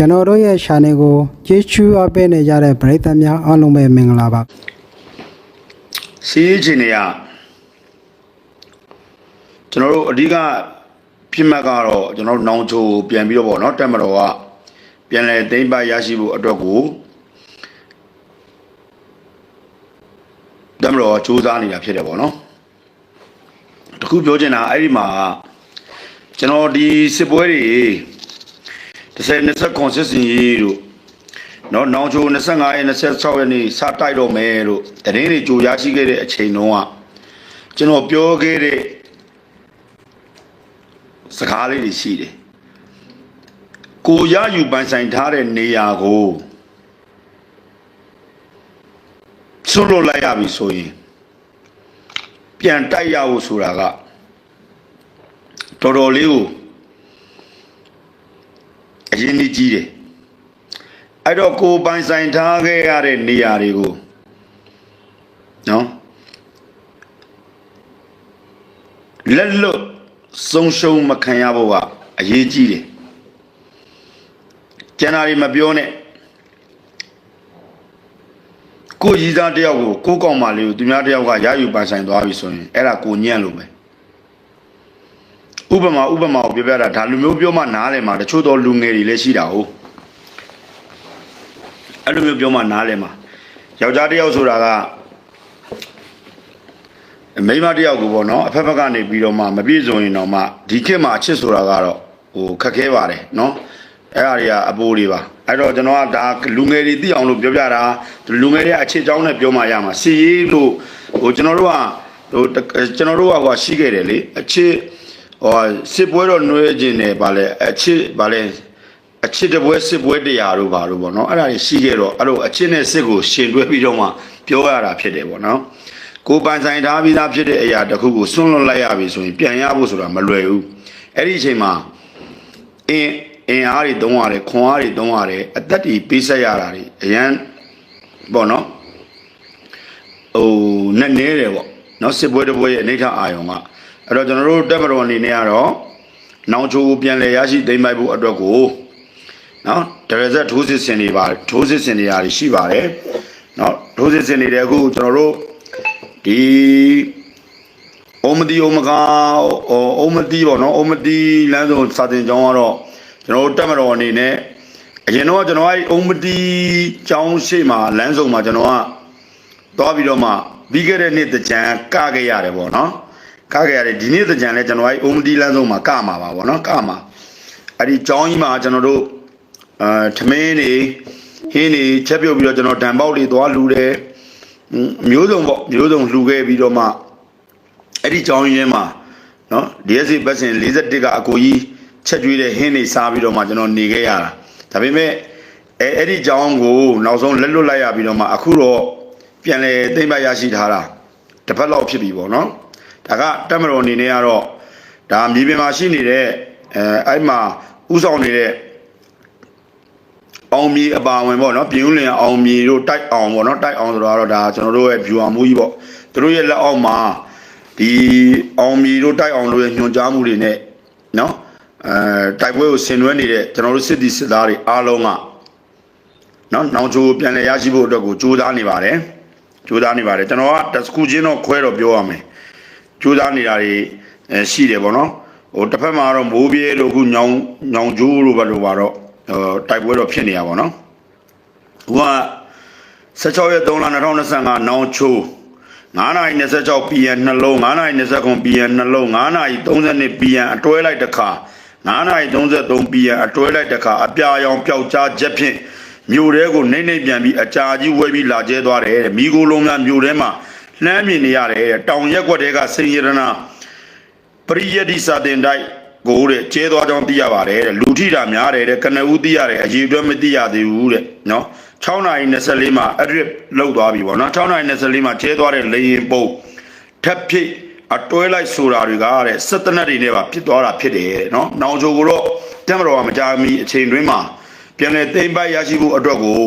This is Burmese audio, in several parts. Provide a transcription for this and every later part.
ကျွန်တော်တို့ရဲ့ channel ကိုကြည့်ချူအပ်ပေးနေကြတဲ့ပရိသတ်များအားလုံးပဲမင်္ဂလာပါစီးရေးချင်နေရကျွန်တော်တို့အဓိကပြစ်မှတ်ကတော့ကျွန်တော်တို့နောင်ချိုပြန်ပြီးတော့ဗောနော်တက်မတော်ကပြန်လဲသိမ့်ပတ်ရရှိဖို့အတွက်ကိုတက်မတော်ကစူးစမ်းနေတာဖြစ်တယ်ဗောနော်တခုပြောချင်တာအဲ့ဒီမှာကျွန်တော်ဒီစစ်ပွဲတွေ 30 20 consistency တို့နော်နောင်ချို25ရက်26ရက်နေ့စတိုက်တော့မယ်လို့တရင်တွေကြိုရရှိခဲ့တဲ့အချိန်တုန်းကကျွန်တော်ပြောခဲ့တဲ့စကားလေးတွေရှိတယ်ကိုရယူပန်ဆိုင်ထားတဲ့နေရာကိုဆွလို့လိုက်ရပြီဆိုရင်ပြန်တိုက်ရဖို့ဆိုတာကတော်တော်လေးကိုအ ရင်ကြီးတယ်အဲ့တော့ကိုပိုင်ဆိုင်ထားခဲ့ရတဲ့နေရာတွေကိုနော်လက်လွတ်ဆုံးရှုံးမခံရဖို့ကအရေးကြီးတယ်ကျန်တာတွေမပြောနဲ့ကိုရည်သားတယောက်ကိုကိုကောင်မလေးကိုသူများတယောက်ကရယူပိုင်ဆိုင်သွားပြီဆိုရင်အဲ့ဒါကိုညံ့လို့ပဲ ဥပမာဥပမာကိုပြောပြတာဒါလူမျိုးပြောမှနားလည်မှာတချို့တော့လူငယ်တွေလည်းရှိတာဟုတ်အဲ့လိုမျိုးပြောမှနားလဲမှာယောက်ျားတစ်ယောက်ဆိုတာကမိန်းမတစ်ယောက်ကိုပေါ့နော်အဖက်ဖက်ကနေပြီးတော့မှမပြည့်စုံရင်တော့မှဒီခေတ်မှာအချစ်ဆိုတာကတော့ဟိုခက်ခဲပါတယ်နော်အဲ့အရာတွေကအပိုးတွေပါအဲ့တော့ကျွန်တော်ကဒါလူငယ်တွေသိအောင်လို့ပြောပြတာလူငယ်တွေအချစ်ကြောင်းနဲ့ပြောမှရမှာစီရေးလို့ဟိုကျွန်တော်တို့ကဟိုကျွန်တော်တို့ကဟိုရှိခဲ့တယ်လေအချစ် ဟိုစစ်ပွဲတော့နှွေးခြင်းနဲ့ဗာလဲအချစ်ဗာလဲအချစ်တပွဲစစ်ပွဲတရားတို့ဘာလို့ပေါ့နော်အဲ့ဒါကြီးရှိခဲ့တော့အဲ့လိုအချစ်နဲ့စစ်ကိုရှင်တွဲပြီးတော့မှပြောရတာဖြစ်တယ်ပေါ့နော်ကိုပိုင်ဆိုင်ထားပြီးသားဖြစ်တဲ့အရာတစ်ခုကိုစွန့်လွတ်လိုက်ရပြီဆိုရင်ပြန်ရဖို့ဆိုတာမလွယ်ဘူးအဲ့ဒီအချိန်မှာအင်းအင်အားတွေတုံးရတယ်ခွန်အားတွေတုံးရတယ်အသက်တွေပေးဆက်ရတာတွေအရန်ပေါ့နော်ဟိုနဲ့နေတယ်ပေါ့နော်စစ်ပွဲတစ်ပွဲရဲ့အနေထားအာယုံက အဲ့တော့ကျွန်တော်တို့တက်မတော်အနေနဲ့ကတော့နောင်ချိုကိုပြန်လဲရရှိသိမ့်ပိုက်ဖို့အတွက်ကိုနော်ဒရဇက်ထိုးစစ်ဆင်နေပါထိုးစစ်ဆင်နေရာရှိပါတယ်နော်ထိုးစစ်ဆင်နေတဲ့အခုကျွန်တော်တို့ဒီအိုမတီအိုမကာအိုမတီပေါ့နော်အိုမတီလမ်းစုံစာတင်ကျောင်းကတော့ကျွန်တော်တို့တက်မတော်အနေနဲ့အရင်တော့ကျွန်တော်အဲ့အိုမတီကျောင်းရှိမှလမ်းစုံမှာကျွန်တော်ကသွားပြီးတော့မှပြီးခဲ့တဲ့နှစ်တကြံကခဲ့ရတယ်ပေါ့နော် ကခဲ့ရတယ်ဒီနေ့တကြံလဲကျွန်တော်အဲ့အိုမတီလမ်းစုံမှာကမှာပါပေါ့နော်ကမှာအဲ့ဒီကျောင်းကြီးမှာကျွန်တော်တို့အာထမင်းနေဟင်းနေချက်ပြုတ်ပြီးတော့ကျွန်တော်ဓာန်ပေါက်လေးသွားလှူတယ်ဟွန်းမျိုးစုံပေါ့မျိုးစုံလှူခဲ့ပြီးတော့မှအဲ့ဒီကြောင်းရင်းမှာနော် DSC ဘတ်စင်41ကအကိုကြီးချက်ကျွေးတဲ့ဟင်းနေစားပြီးတော့မှကျွန်တော်နေခဲ့ရတာဒါပေမဲ့အဲအဲ့ဒီကြောင်းကိုနောက်ဆုံးလက်လွတ်လိုက်ရပြီးတော့မှအခုတော့ပြန်လဲသိမ့်ပတ်ရရှိထားတာတစ်ဖက်လောက်ဖြစ်ပြီပေါ့နော် ဒါကတက်မတော်အနေနဲ့ကတော့ဒါမြေပြင်မှာရှိနေတဲ့အဲအဲ့မှာဥဆောင်နေတဲ့အောင်မြေအပါဝင်ပေါ့နော်ပြင်းဦးလင်အောင်မြေတို့တိုက်အောင်ပေါ့နော်တိုက်အောင်ဆိုတော့ဒါကျွန်တော်တို့ရဲ့ viewer မှုကြီးပေါ့သူတို့ရဲ့လက်အောက်မှာဒီအောင်မြေတို့တိုက်အောင်တို့ရဲ့ညွှန်ကြားမှုတွေနဲ့နော်အဲတိုက်ပွဲကိုဆင်နွှဲနေတဲ့ကျွန်တော်တို့စစ်တီစစ်သားတွေအားလုံးကနော်နောင်ချိုပြန်လည်ရရှိဖို့အတွက်ကိုကြိုးစားနေပါတယ်ကြိုးစားနေပါတယ်ကျွန်တော်ကတစ်ခုချင်းတော့ခွဲတော့ပြောရမယ် ကြိုးစားနေတာတွေအဲရှိတယ်ပေါ့နော်ဟိုတစ်ဖက်မှာတော့မိုးပြေလို့အခုညောင်ညောင်ကျိုးလို့ဘာလို့ပါတော့ဟိုတိုက်ပွဲတော့ဖြစ်နေရပါတော့။ဟိုက16ရက်3လ2025နောင်ချို9:26 PM နှလုံး9:29 PM နှလုံး9:32 PM အတွဲလိုက်တခါ9:33 PM အတွဲလိုက်တခါအပြာရောင်ပျောက်ကြားချက်ဖြင့်မြို့တဲကိုနှိမ့်နှိမ့်ပြန်ပြီးအကြာကြီးဝဲပြီးလာကျဲသွားတယ်တဲ့မိโกလုံးများမြို့ထဲမှာ လှမ်းမြင်နေရတယ်တဲ့တောင်ရက်ွက်တဲကစိန်ရတနာပရိယတိစာတင်တိုက်ကိုတဲ့ကျဲသွားကြောင်းသိရပါတယ်တဲ့လူထိတာများတယ်တဲ့ကနဦးသိရတယ်အရေးအတွက်မသိရသေးဘူးတဲ့နော်6နာရီ24မှာအဒရစ်လောက်သွားပြီပေါ့နော်6နာရီ24မှာကျဲသွားတဲ့လေရင်ပုံထပ်ဖြစ်အတွဲလိုက်ဆိုတာတွေကတဲ့စက်တနက်တွေနဲ့ပါဖြစ်သွားတာဖြစ်တယ်တဲ့နော်နောင်ချိုကိုတော့တက်မတော်ကမကြမီအချိန်တွင်းမှာပြန်လဲသိမ့်ပိုက်ရရှိဖို့အတွက်ကို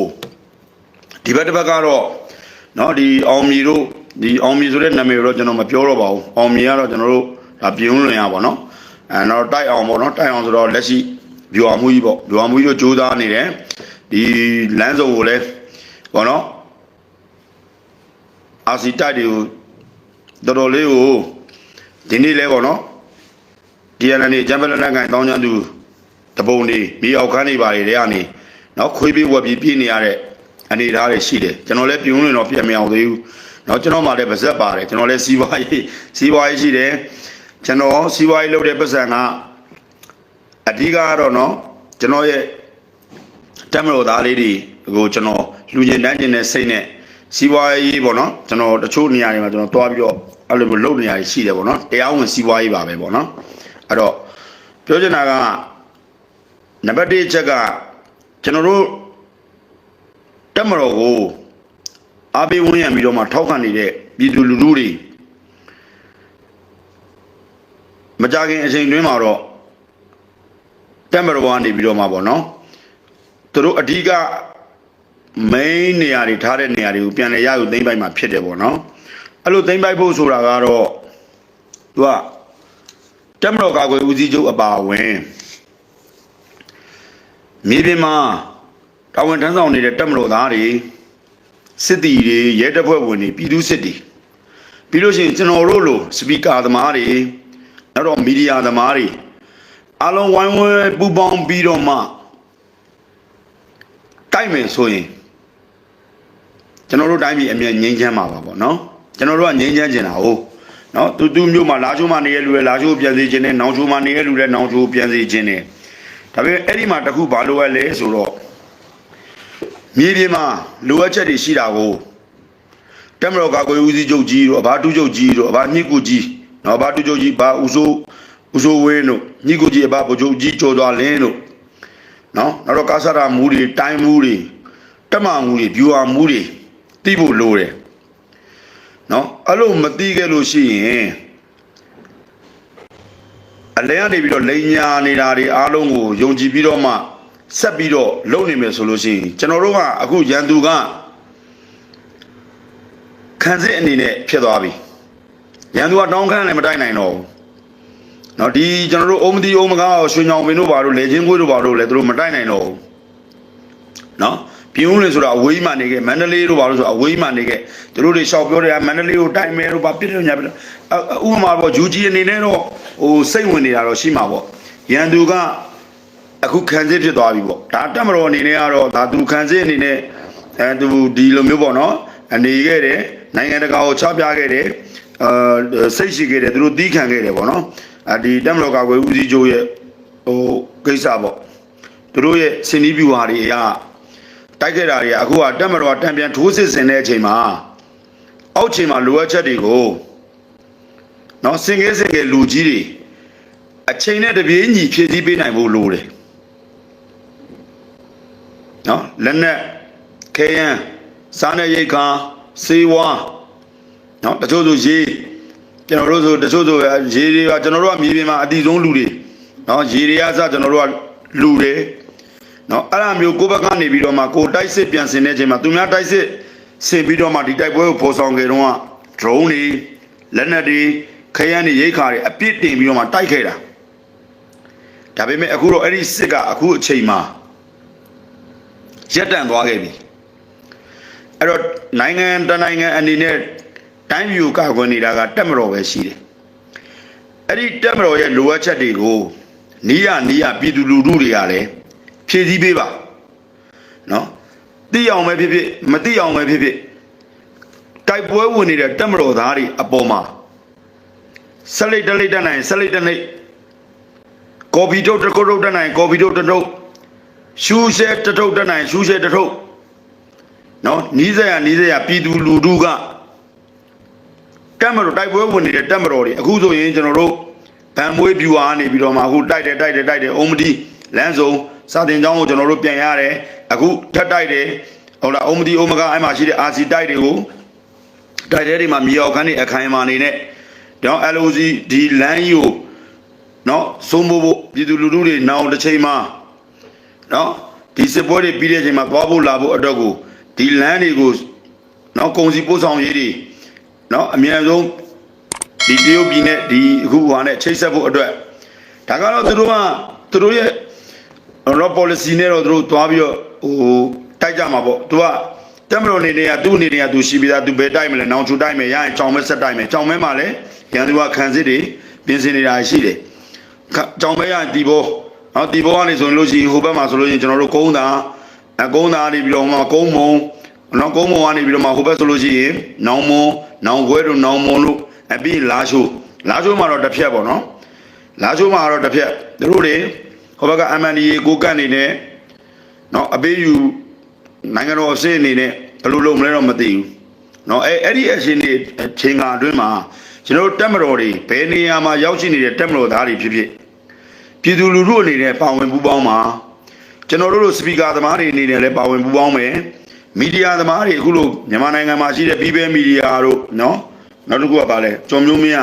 ဒီဘက်တစ်ဘက်ကတော့နော်ဒီအောင်မီတို့ ဒီအောင်မီဆိုတဲ့နာမည်ကိုတော့ကျွန်တော်မပြောတော့ပါဘူးအောင်မီကတော့ကျွန်တော်တို့ဒါပြင်းလွင်ရပါတော့အဲတော့တိုက်အောင်ပေါ့နော်တိုက်အောင်ဆိုတော့လက်ရှိဗျူဟာမှုကြီးပေါ့ဗျူဟာမှုကြီးတို့စူးစမ်းနေတယ်ဒီလမ်းစုံကိုလည်းဘောနော်အာစီတိုက်တွေကိုတော်တော်လေးကိုဒီနေ့လဲပေါ့နော်ဒီရနေဂျမ်ဘလန်ကန်တောင်းချမ်းသူတပုံနေမြေအောက်ခန်းနေပါလေတဲ့ကနေနော်ခွေးပြေးဝက်ပြေးပြေးနေရတဲ့အနေအထားတွေရှိတယ်ကျွန်တော်လည်းပြုံးနေတော့ပြန်မအောင်သေးဘူး နော်ကျွန်တော်မှလည်းပါဇက်ပါတယ်ကျွန်တော်လည်းစီးပွားရေးစီးပွားရေးရှိတယ်ကျွန်တော်စီးပွားရေးလုပ်တဲ့ပတ်စံကအဓိကကတော့နော်ကျွန်တော်ရဲ့တမတော်သားလေးတွေကိုကျွန်တော်လူကျင်တန်းကျင်တဲ့စိတ်နဲ့စီးပွားရေးပေါ့နော်ကျွန်တော်တချို့နေရာတွေမှာကျွန်တော်တွားပြီးတော့အဲ့လိုမျိုးလုပ်နေရရှိတယ်ပေါ့နော်တရားဝင်စီးပွားရေးပါပဲပေါ့နော်အဲ့တော့ပြောချင်တာကနံပါတ်1အချက်ကကျွန်တော်တို့တမတော်ကို အားပေးဝန်းရံပြီးတော့မှထောက်ခံနေတဲ့ပြည်သူလူထုတွေမကြခင်အချိန်တွင်းမှာတော့တက်မတော်ကနေပြီးတော့မှပေါ့နော်သူတို့အဓိက main နေရာတွေထားတဲ့နေရာတွေကိုပြန်လည်ရယူသိမ့်ပိုက်မှာဖြစ်တယ်ပေါ့နော်အဲ့လိုသိမ့်ပိုက်ဖို့ဆိုတာကတော့သူကတက်မတော်ကာကွယ်ဦးစီးချုပ်အပါအဝင်မြေပြင်မှာတာဝန်ထမ်းဆောင်နေတဲ့တက်မတော်သားတွေ စစ်တီတွေရဲတပ်ဖွဲ့ဝင်တွေပြည်သူစစ်တီပြီးလို့ရှိရင်ကျွန်တော်တို့လိုစပီကာသမားတွေနောက်တော့မီဒီယာသမားတွေအားလုံးဝိုင်းဝန်းပူးပေါင်းပြီးတော့မှတိုက်မယ်ဆိုရင်ကျွန်တော်တို့တိုင်းပြည်အမြဲငြိမ်းချမ်းမှာပါပေါ့နော်ကျွန်တော်တို့ကငြိမ်းချမ်းကျင်တာဟုတ်နော်တူတူမျိုးမှာလာချိုးမှာနေရလူလည်းလာချိုးပြန်စေခြင်းနဲ့နောင်ချိုးမှာနေရလူလည်းနောင်ချိုးပြန်စေခြင်းနဲ့ဒါပေမဲ့အဲ့ဒီမှာတခုဘာလိုရလဲဆိုတော့ မြေပြင်မှာလိုအပ်ချက်တွေရှိတာကိုတမတော်ကာကွယ်ဦးစီးချုပ်ကြီးတို့အဘာတူးချုပ်ကြီးတို့အဘာညစ်ကူကြီးနော်အဘာတူးချုပ်ကြီးဘာဦးစိုးဦးစိုးဝင်းတို့ညစ်ကူကြီးအဘာဗိုလ်ချုပ်ကြီးကျော်သွားလင်းတို့နော်နောက်တော့ကာဆရာမူတွေတိုင်းမူတွေတက်မမူတွေဗျူဟာမူတွေတိဖို့လိုတယ်နော်အဲ့လိုမတိခဲ့လို့ရှိရင်အလဲကနေပြီးတော့လိန်ညာနေတာတွေအားလုံးကိုယုံကြည်ပြီးတော့မှ ဆက်ပြီးတော့လုပ်နေမယ်ဆိုလို့ရှိရင်ကျွန်တော်တို့ကအခုရန်သူကခံစစ်အနေနဲ့ဖြစ်သွားပြီရန်သူကတောင်းခမ်းလည်းမတိုက်နိုင်တော့ဘူးเนาะဒီကျွန်တော်တို့အုံမတီအုံမကားရွှေညောင်ပင်တို့ဘာတို့လေချင်းကွေးတို့ဘာတို့လည်းသူတို့မတိုက်နိုင်တော့ဘူးเนาะပြင်းဦးလင်ဆိုတာအဝေးမှနေခဲ့မန္တလေးတို့ဘာလို့ဆိုအဝေးမှနေခဲ့သူတို့တွေရှောက်ပြောတယ်မန္တလေးကိုတိုက်မယ်တို့ဘာပြစ်တယ်ညာပြစ်တယ်ဥပမာပေါ့ဂျူဂျီအနေနဲ့တော့ဟိုစိတ်ဝင်နေတာတော့ရှိမှာပေါ့ရန်သူက အခုခံစစ်ဖြစ်သွားပြီပေါ့ဒါတက်မတော်အနေနဲ့ကတော့ဒါသူခံစစ်အနေနဲ့အဲသူဒီလိုမျိုးပေါ့နော်အနေခဲ့တယ်နိုင်ငံတကာကိုချပြခဲ့တယ်အာစိတ်ရှိခဲ့တယ်သူတို့တီးခံခဲ့တယ်ပေါ့နော်အဒီတက်မတော်ကကွယ်ဦးစီးချုပ်ရဲ့ဟိုကိစ္စပေါ့သူတို့ရဲ့စင်နီးဗျူဟာတွေအရာတိုက်ခဲ့တာတွေအခုကတက်မတော်တံပြန်ထိုးစစ်ဆင်တဲ့အချိန်မှာအောက်ချိန်မှာလိုအပ်ချက်တွေကိုနော်စင်ကဲစင်ကဲလူကြီးတွေအချိန်နဲ့တပြေးညီဖြည့်ဆည်းပေးနိုင်ဖို့လိုတယ် နော်လက်နက်ခဲယမ်းစားနေရိတ်ခါစေဝါနော်တချို့ဆိုရေကျွန်တော်တို့ဆိုတချို့ဆိုရေတွေကကျွန်တော်တို့ကမြေပြင်မှာအတီဆုံးလူတွေနော်ရေတွေကစကျွန်တော်တို့ကလူတွေနော်အဲ့လိုမျိုးကိုယ့်ဘက်ကနေပြီးတော့မှကိုတိုက်စစ်ပြန်ဆင်တဲ့အချိန်မှာသူများတိုက်စစ်ဆင်ပြီးတော့မှဒီတိုက်ပွဲကိုပေါ်ဆောင်ကြတော့က drone တွေလက်နက်တွေခရမ်းတွေရိတ်ခါတွေအပြစ်တင်ပြီးတော့မှတိုက်ခဲ့တာဒါပေမဲ့အခုတော့အဲ့ဒီစစ်ကအခုအချိန်မှာ ရက်တန့်သွားခဲ့ပြီအဲ့တော့နိုင်ငံတနိုင်ငံအနေနဲ့တိုင်းပြည်ကိုကာကွယ်နေတာကတက်မတော်ပဲရှိတယ်အဲ့ဒီတက်မတော်ရဲ့လိုအပ်ချက်တွေကိုနီးရနီးရပြည်သူလူထုတွေကလည်းဖြည့်ဆည်းပေးပါနော်သိအောင်ပဲဖြစ်ဖြစ်မသိအောင်ပဲဖြစ်ဖြစ်တိုက်ပွဲဝင်နေတဲ့တက်မတော်သားတွေအပေါ်မှာဆက်လိုက်တက်လိုက်တက်နိုင်ဆက်လိုက်တက်နိုင်ကော်ဖီထုတ်တစ်ခုတ်ထုတ်တက်နိုင်ကော်ဖီထုတ်တစ်ထုတ် ရှူးရှဲတစ်ထုတ်တက်နိုင်ရှူးရှဲတစ်ထုတ်နော်နီးစရာနီးစရာပြည်သူလူထုကတက်မတော်တိုက်ပွဲဝင်နေတဲ့တက်မတော်တွေအခုဆိုရင်ကျွန်တော်တို့ဗန်မွေးပြူအားနေပြီးတော့မှအခုတိုက်တယ်တိုက်တယ်တိုက်တယ်အုံမတီလမ်းစုံစာတင်ကျောင်းကိုကျွန်တော်တို့ပြန်ရတယ်အခုထက်တိုက်တယ်ဟုတ်လားအုံမတီအုံမကအဲ့မှာရှိတဲ့အာစီတိုက်တွေကိုတိုက်တဲ့တွေမှာမြေအောင်ခန်းတွေအခိုင်အမာနေနဲ့တော့ LOC ဒီလမ်းကြီးကိုနော်စိုးမိုးဖို့ပြည်သူလူထုတွေနောင်တစ်ချိန်မှာ နော်ဒီစစ်ပွဲတွေပြီးတဲ့အချိန်မှာသွားဖို့လာဖို့အတွက်ကိုဒီလမ်းတွေကိုနော်ကုန်စည်ပို့ဆောင်ရေးတွေနော်အများဆုံးဒီတရုတ်ပြည်နဲ့ဒီအခုဟာနဲ့ချိတ်ဆက်ဖို့အတွက်ဒါကတော့သူတို့ကသူတို့ရဲ့ဟတော့ policy နဲ့တော့သူတို့သွားပြီးတော့ဟိုတိုက်ကြမှာပေါ့သူကတက်မလို့နေနေကသူ့အနေနဲ့ကသူရှိပြီးသားသူဘယ်တိုက်မလဲနောင်ချူတိုက်မယ်ရရင်ကြောင်မဲဆက်တိုက်မယ်ကြောင်မဲမှာလည်းရန်သူကခံစစ်တွေပြင်ဆင်နေတာရှိတယ်ကြောင်မဲရရင်တီဘော နော်ဒီဘောကနေဆိုရင်လို့ရှိရင်ဟိုဘက်မှာဆိုလို့ရှိရင်ကျွန်တော်တို့ကုန်းတာအကုန်းတာနေပြီးတော့မှကုန်းမုံနော်ကုန်းမုံကနေပြီးတော့မှဟိုဘက်ဆိုလို့ရှိရင်နောင်မုံနောင်ခွဲတို့နောင်မုံတို့အပြီးလာရှိုးလာရှိုးမှာတော့တစ်ဖြက်ပေါ့နော်လာရှိုးမှာတော့တစ်ဖြက်သူတို့တွေဟိုဘက်က MNDA ကိုကန့်နေနဲ့နော်အပေးယူနိုင်ငံတော်အဆင့်အနေနဲ့ဘယ်လိုလုပ်မလဲတော့မသိဘူးနော်အဲအဲ့ဒီအရှင်တွေချိန်ကာအတွင်းမှာကျွန်တော်တို့တက်မတော်တွေဘယ်နေရာမှာရောက်ရှိနေတဲ့တက်မတော်သားတွေဖြစ်ဖြစ် ပြည်သူလူထုအနေနဲ့ပါဝင်ပူးပေါင်းပါကျွန်တော်တို့လိုစပီကာသမားတွေအနေနဲ့လည်းပါဝင်ပူးပေါင်းမယ်မီဒီယာသမားတွေအခုလိုမြန်မာနိုင်ငံမှာရှိတဲ့ပြည်ပမီဒီယာတို့နော်နောက်တစ်ခုကပါလဲကျော်မျိုးမင်းက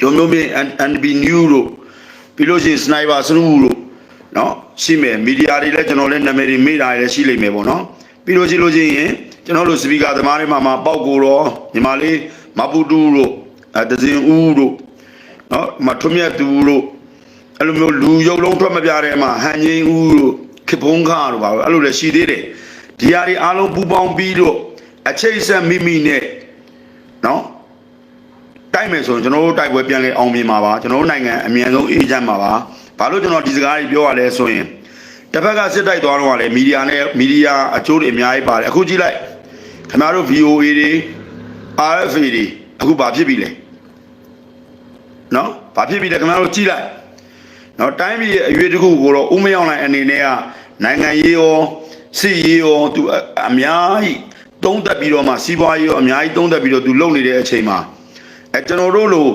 ကျော်မျိုးမင်း NB New တို့ပြီးလို့ရှိရင် Sniper စနူတို့နော်ရှိမယ်မီဒီယာတွေလည်းကျွန်တော်လည်းနာမည်တွေမေးတာလည်းရှိလိမ့်မယ်ပေါ့နော်ပြီးလို့ရှိလို့ချင်းရင်ကျွန်တော်တို့စပီကာသမားတွေမှာမှာပေါက်ကိုရောမြန်မာလေးမပူတူတို့အဲဒဇင်ဦးတို့နော်မထွမြတ်သူတို့ အဲ့လိုမျိုးလူရုပ်လုံးထွက်မပြတဲ့မှာဟန်ငိမ့်ဦးတို့ခေဘုံခါတို့ပါပဲအဲ့လိုလည်းရှိသေးတယ်ဒီဟာတွေအားလုံးပူပေါင်းပြီးတော့အချိတ်ဆက်မိမိနဲ့နော်တိုက်မယ်ဆိုရင်ကျွန်တော်တို့တိုက်ပွဲပြန်လဲအောင်မြင်မှာပါကျွန်တော်တို့နိုင်ငံအမြန်ဆုံးအေးချမ်းမှာပါဘာလို့ကျွန်တော်ဒီစကားတွေပြောရလဲဆိုရင်တစ်ဖက်ကစစ်တိုက်သွားတော့ကလည်းမီဒီယာနဲ့မီဒီယာအကျိုးတွေအများကြီးပါတယ်အခုကြည့်လိုက်ခင်ဗျားတို့ VOA တွေ RFA တွေအခုဘာဖြစ်ပြီလဲနော်ဘာဖြစ်ပြီလဲခင်ဗျားတို့ကြည့်လိုက် နော်တိုင်းပြည်ရဲ့အရွေးတစ်ခုကိုတော့ဦးမယောင်းလိုက်အနေနဲ့ကနိုင်ငံရေးရောစစ်ရေးရောသူအများကြီးတုံးတက်ပြီးတော့မှစီးပွားရေးရောအများကြီးတုံးတက်ပြီးတော့သူလုပ်နေတဲ့အချိန်မှာအဲကျွန်တော်တို့လို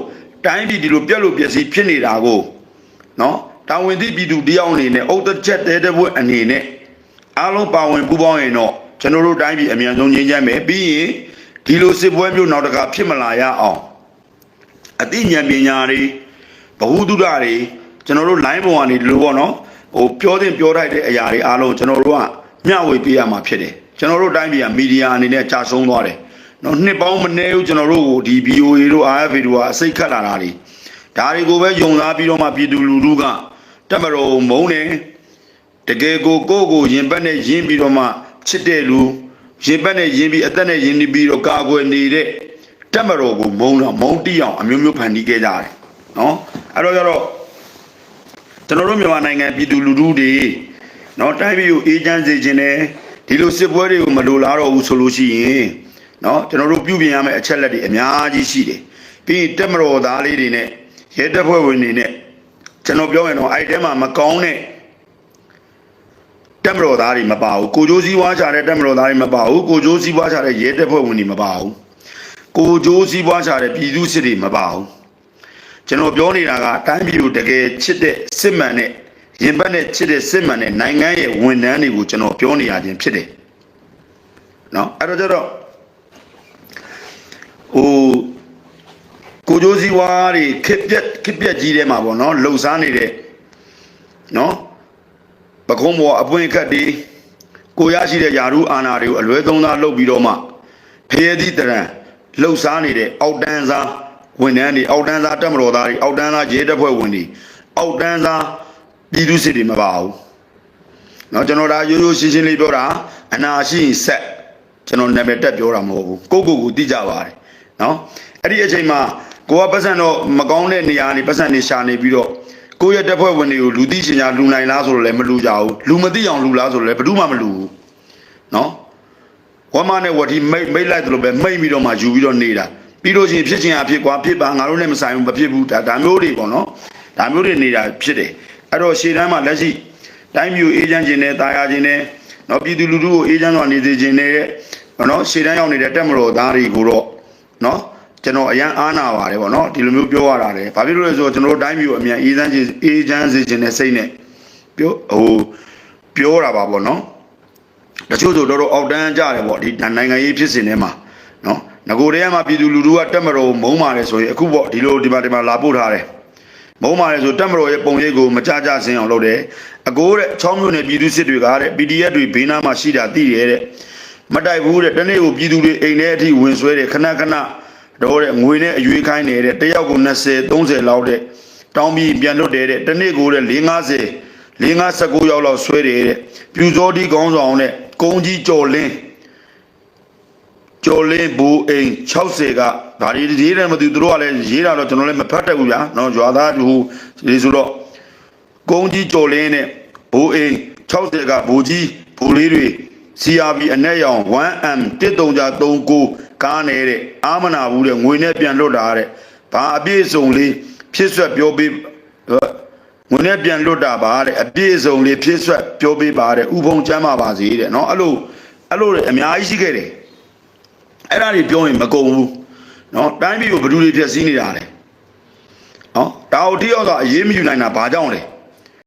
တိုင်းပြည်ဒီလိုပြက်လို့ပျက်စီးဖြစ်နေတာကိုနော်တာဝန်သိပြည်သူတယောက်အနေနဲ့အုတ်တစ်ချက်တဲတဲ့ဘွဲ့အနေနဲ့အားလုံးပါဝင်ပူးပေါင်းရင်တော့ကျွန်တော်တို့တိုင်းပြည်အမြန်ဆုံးငြိမ်းချမ်းမယ်ပြီးရင်ဒီလိုစစ်ပွဲမျိုးနောက်တစ်ခါဖြစ်မလာရအောင်အသိဉာဏ်ပညာတွေဘဝတုဒ္ဒတွေ ကျွန်တော်တို့ line ပေါ်ကနေဒီလိုပေါ့နော်ဟိုပြောတင်ပြောထိုက်တဲ့အရာတွေအားလုံးကျွန်တော်တို့ကမျှဝေပေးရမှာဖြစ်တယ်ကျွန်တော်တို့တိုင်းပြည်ကမီဒီယာအနေနဲ့ကြာဆုံးသွားတယ်နော်နှစ်ပေါင်းမနေဘူးကျွန်တော်တို့ကိုဒီ BOA တို့ RFA တို့ကအစိတ်ခတ်လာတာတွေဒါတွေကိုပဲယုံသားပြီးတော့မှပြည်သူလူထုကတက်မတော်မုံတယ်တကယ်ကိုကိုယ့်ကိုရင်ပတ်နဲ့ရင်းပြီးတော့မှချစ်တဲ့လူရင်ပတ်နဲ့ရင်းပြီးအသက်နဲ့ရင်းပြီးတော့ကာကွယ်နေတဲ့တက်မတော်ကိုမုံတော့မုံတိအောင်အမျိုးမျိုးဖန်တီးခဲ့ကြတယ်နော်အဲ့တော့ကျတော့ ကျွန်တော်တို့မြန်မာနိုင်ငံပြည်သူလူထုတွေနော်တိုင်းပြည်ကိုအေးချမ်းစေခြင်းနဲ့ဒီလိုစစ်ပွဲတွေကိုမလိုလားတော့ဘူးဆိုလို့ရှိရင်နော်ကျွန်တော်တို့ပြုပြင်ရမယ့်အချက်လက်တွေအများကြီးရှိတယ်ပြီးရင်တက်မတော်သားလေးတွေနဲ့ရဲတပ်ဖွဲ့ဝင်တွေနဲ့ကျွန်တော်ပြောရင်တော့အဲ့ဒီထဲမှာမကောင်းတဲ့တက်မတော်သားတွေမပါဘူးကိုကြိုးစည်းဝါးချတဲ့တက်မတော်သားတွေမပါဘူးကိုကြိုးစည်းဝါးချတဲ့ရဲတပ်ဖွဲ့ဝင်တွေမပါဘူးကိုကြိုးစည်းဝါးချတဲ့ပြည်သူစစ်တွေမပါဘူး ကျွန်တော်ပြောနေတာကတိုင်းပြည်ကိုတကယ်ချစ်တဲ့စစ်မှန်တဲ့ရင်ပတ်နဲ့ချစ်တဲ့စစ်မှန်တဲ့နိုင်ငံရဲ့ဝန်ထမ်းတွေကိုကျွန်တော်ပြောနေရခြင်းဖြစ်တယ်เนาะအဲ့တော့ကျတော့ ဟိုကိုကြိုးစည်းဝါးတွေခက်ပြက်ခက်ပြက်ကြီးထဲမှာပေါ့နော်လှုပ်ရှားနေတဲ့နော်ပကုံးပေါ်အပွင့်ခတ်တွေကိုရရှိတဲ့ယာရုအာနာတွေကိုအလွဲသုံးစားလုပ်ပြီးတော့မှဖရဲသီးတရံလှုပ်ရှားနေတဲ့အောက်တန်းစား ဝန်ထမ်းတွေအောက်တန်းစားတက်မတော်သားတွေအောက်တန်းစားရဲတပ်ဖွဲ့ဝင်တွေအောက်တန်းစားပြည်သူစစ်တွေမပါဘူးเนาะကျွန်တော်ဒါရိုးရိုးရှင်းရှင်းလေးပြောတာအနာရှိရင်ဆက်ကျွန်တော်နာမည်တက်ပြောတာမဟုတ်ဘူးကိုကိုကိုသိကြပါတယ်เนาะအဲ့ဒီအချိန်မှာကိုကပတ်စံတော့မကောင်းတဲ့နေရာနေပတ်စံနေရှာနေပြီးတော့ကိုရဲ့တက်ဖွဲ့ဝင်တွေကိုလူသိချင်ကြလူနိုင်လားဆိုတော့လည်းမလူကြဘူးလူမသိအောင်လူလားဆိုတော့လည်းဘယ်သူမှမလူဘူးเนาะဝမ်းမနဲ့ဝတီမိတ်မိတ်လိုက်တယ်လို့ပဲမိတ်ပြီးတော့မှယူပြီးတော့နေတာ ပြီးလို့ရှိရင်ဖြစ်ချင်အဖြစ်ကွာဖြစ်ပါငါတို့လည်းမဆိုင်ဘူးမဖြစ်ဘူးဒါဒါမျိုးတွေပေါ့နော်ဒါမျိုးတွေနေတာဖြစ်တယ်အဲ့တော့ရှေ့တန်းမှာလက်ရှိတိုင်းမျိုးအေးချမ်းခြင်းနဲ့တာယာခြင်းနဲ့နော်ပြည်သူလူထုကိုအေးချမ်းစွာနေစေခြင်းနဲ့နော်ရှေ့တန်းရောက်နေတဲ့တက်မတော်သားတွေကိုတော့နော်ကျွန်တော်အရန်အားနာပါတယ်ပေါ့နော်ဒီလိုမျိုးပြောရတာလေဘာဖြစ်လို့လဲဆိုတော့ကျွန်တော်တို့တိုင်းမျိုးအမြန်အေးချမ်းခြင်းအေးချမ်းစေခြင်းနဲ့စိတ်နဲ့ပြောဟိုပြောတာပါပေါ့နော်တချို့ဆိုတော့တော့အောက်တန်းကြတယ်ပေါ့ဒီနိုင်ငံရေးဖြစ်စဉ်ထဲမှာနော် ငကိုတည်းကမှပြည်သူလူထုကတက်မတော်မုံမာတယ်ဆိုရင်အခုပေါ့ဒီလိုဒီမှာဒီမှာလာပို့ထားတယ်မုံမာတယ်ဆိုတက်မတော်ရဲ့ပုံရိပ်ကိုမကြကြစင်းအောင်လုပ်တယ်အကိုတဲ့6မြို့နယ်ပြည်သူစစ်တွေကတဲ့ PDF တွေဘေးနားမှာရှိတာသိတယ်တဲ့မတိုက်ဘူးတဲ့တနေ့ကိုပြည်သူတွေအိမ်ထဲအထိဝင်ဆွဲတယ်ခဏခဏတော့တဲ့ငွေနဲ့အရွေးခိုင်းနေတဲ့တယောက်ကို20 30လောက်တဲ့တောင်းပြီးပြန်လွတ်တယ်တဲ့တနေ့ကိုတဲ့450၄59ရောက်လောက်ဆွဲတယ်တဲ့ပြူစောဒီကောင်းဆောင်တဲ့ကုန်းကြီးကျော်လင်း ကျော်လင်းဘူအိမ်60ကဒါတွေရေးတယ်မသိသူတို့ကလည်းရေးတာတော့ကျွန်တော်လည်းမဖတ်တတ်ဘူးဗျာနော်ရွာသားဟိုဒီဆိုတော့ကုန်းကြီးကျော်လင်းနဲ့ဘူအိမ်60ကဘူကြီးဘူလေးတွေ CRB အနဲ့ရောင် 1M 1339ကားနေတဲ့အာမနာဘူးတဲ့ငွေနဲ့ပြန်လွတ်တာတဲ့ဘာအပြည့်စုံလေးဖြစ်ဆွက်ပြောပေးငွေနဲ့ပြန်လွတ်တာပါတဲ့အပြည့်စုံလေးဖြစ်ဆွက်ပြောပေးပါတဲ့ဥပုံချမ်းပါပါစေတဲ့နော်အဲ့လိုအဲ့လိုအများကြီးရှိခဲ့တယ် အဲ့ဒါတွေပြောရင်မကုန်ဘူးเนาะတိုင်းပြည်ကိုဘယ်သူတွေဖြည့်ဆည်းနေတာလဲเนาะဒါကိုတိရောက်တော့အရေးမယူနိုင်တာဘာကြောင့်လဲ